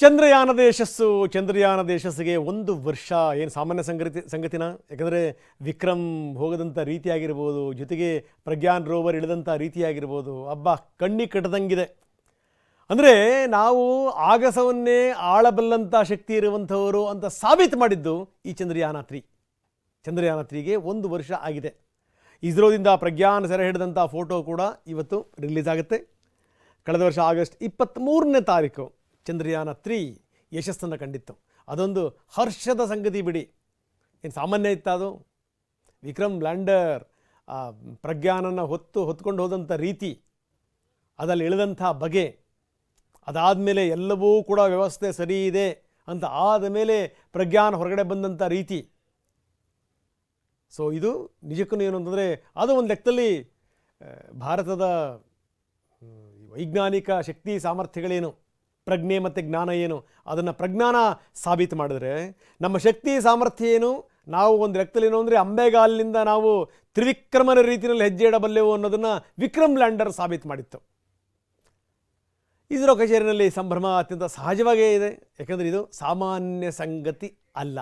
ಚಂದ್ರಯಾನದ ಯಶಸ್ಸು ಚಂದ್ರಯಾನದ ಯಶಸ್ಸಿಗೆ ಒಂದು ವರ್ಷ ಏನು ಸಾಮಾನ್ಯ ಸಂಗತಿ, ಸಂಗತಿನ? ಯಾಕಂದರೆ ವಿಕ್ರಮ್ ಹೋಗದಂಥ ರೀತಿಯಾಗಿರ್ಬೋದು, ಜೊತೆಗೆ ಪ್ರಜ್ಞಾನ್ ರೋವರ್ ಇಳಿದಂಥ ರೀತಿಯಾಗಿರ್ಬೋದು, ಹಬ್ಬ ಕಣ್ಣಿ ಕಟ್ಟದಂಗಿದೆ ಅಂದರೆ ನಾವು ಆಗಸವನ್ನೇ ಆಳಬಲ್ಲಂಥ ಶಕ್ತಿ ಇರುವಂಥವರು ಅಂತ ಸಾಬೀತು ಮಾಡಿದ್ದು ಈ ಚಂದ್ರಯಾನ ತ್ರೀ. ಚಂದ್ರಯಾನ ತ್ರೀಗೆ ಒಂದು ವರ್ಷ ಆಗಿದೆ. ಇಸ್ರೋದಿಂದ ಪ್ರಜ್ಞಾನ್ ಸೆರೆ ಹಿಡಿದಂಥ ಫೋಟೋ ಕೂಡ ಇವತ್ತು ರಿಲೀಸ್ ಆಗುತ್ತೆ. ಕಳೆದ ವರ್ಷ ಆಗಸ್ಟ್ ಇಪ್ಪತ್ತ್ಮೂರನೇ ತಾರೀಕು. ಚಂದ್ರಯಾನ ತ್ರೀ ಯಶಸ್ಸನ್ನು ಕಂಡಿತ್ತು. ಅದೊಂದು ಹರ್ಷದ ಸಂಗತಿ ಬಿಡಿ. ಏನು ಸಾಮಾನ್ಯ ಇತ್ತ ಅದು? ವಿಕ್ರಮ್ ಲ್ಯಾಂಡರ್, ಆ ಪ್ರಜ್ಞಾನನ್ನು ಹೊತ್ತು ಹೊತ್ಕೊಂಡು ಹೋದಂಥ ರೀತಿ, ಅದರಲ್ಲಿ ಇಳಿದಂಥ ಬಗೆ ಅದಾದ ಮೇಲೆ ಎಲ್ಲವೂ ಕೂಡ ವ್ಯವಸ್ಥೆ ಸರಿ ಇದೆ ಅಂತ ಆದ ಮೇಲೆ ಪ್ರಜ್ಞಾನ ಹೊರಗಡೆ ಬಂದಂಥ ರೀತಿ. ಸೊ, ಇದು ನಿಜಕ್ಕೂ ಏನು ಅಂತಂದರೆ, ಅದು ಒಂದು ಲೆಕ್ಕದಲ್ಲಿ ಭಾರತದ ವೈಜ್ಞಾನಿಕ ಶಕ್ತಿ ಸಾಮರ್ಥ್ಯಗಳೇನು? ಪ್ರಜ್ಞೆ ಮತ್ತು ಜ್ಞಾನ ಏನು? ಅದನ್ನು ಪ್ರಜ್ಞಾನ ಸಾಬೀತು ಮಾಡಿದ್ರೆ ನಮ್ಮ ಶಕ್ತಿ ಸಾಮರ್ಥ್ಯ ಏನು? ನಾವು ಒಂದು ರಕ್ತದಲ್ಲಿ ಏನು ಅಂದರೆ ಅಂಬೆಗಾಲಿನಿಂದ ನಾವು ತ್ರಿವಿಕ್ರಮನ ರೀತಿಯಲ್ಲಿ ಹೆಜ್ಜೆ ಇಡಬಲ್ಲೆವು ಅನ್ನೋದನ್ನು ವಿಕ್ರಮ್ ಲ್ಯಾಂಡರ್ ಸಾಬೀತು ಮಾಡಿತ್ತು. ಇಸ್ರೋ ಕಚೇರಿನಲ್ಲಿ ಸಂಭ್ರಮ ಅತ್ಯಂತ ಸಹಜವಾಗೇ ಇದೆ. ಯಾಕಂದರೆ ಇದು ಸಾಮಾನ್ಯ ಸಂಗತಿ ಅಲ್ಲ.